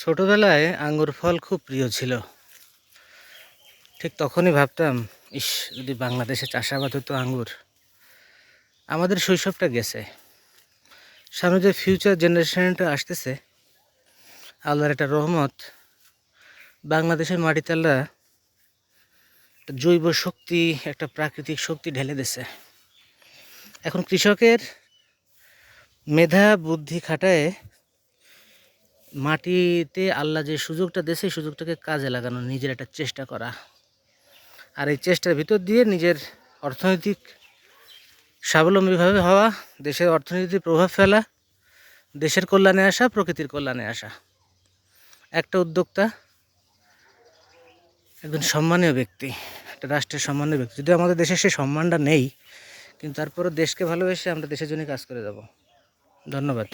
ছোটবেলায় আঙ্গুর ফল খুব প্রিয় ছিল। ঠিক তখনই ভাবতাম, ইস, যদি বাংলাদেশে চাষাবাদ হতো আঙ্গুর, আমাদের শৈশবটা গেছে। সামনে যে ফিউচার জেনারেশনটা আসতেছে, আল্লাহর একটা রহমত, বাংলাদেশের মাটিতে আল্লাহ জৈব শক্তি, একটা প্রাকৃতিক শক্তি ঢেলে দিছে এখন কৃষকের মেধা, বুদ্ধি খাটায় মাটিতে আল্লাহ যে সুযোগটা দেয়, সেই সুযোগটাকে কাজে লাগানো, নিজের একটা চেষ্টা করা। আর এই চেষ্টার ভিতর দিয়ে নিজের অর্থনৈতিক স্বাবলম্বীভাবে হওয়া, দেশের অর্থনীতিতে প্রভাব ফেলা, দেশের কল্যাণে আসা, প্রকৃতির কল্যাণে আসা। একটা উদ্যোক্তা, একজন সম্মানীয় ব্যক্তি, একটা রাষ্ট্রের সম্মানীয় ব্যক্তি। যদি আমাদের দেশে সেই সম্মানটা নেই, কিন্তু তারপরও দেশকে ভালোবেসে আমরা দেশের জন্য কাজ করে যাব। ধন্যবাদ।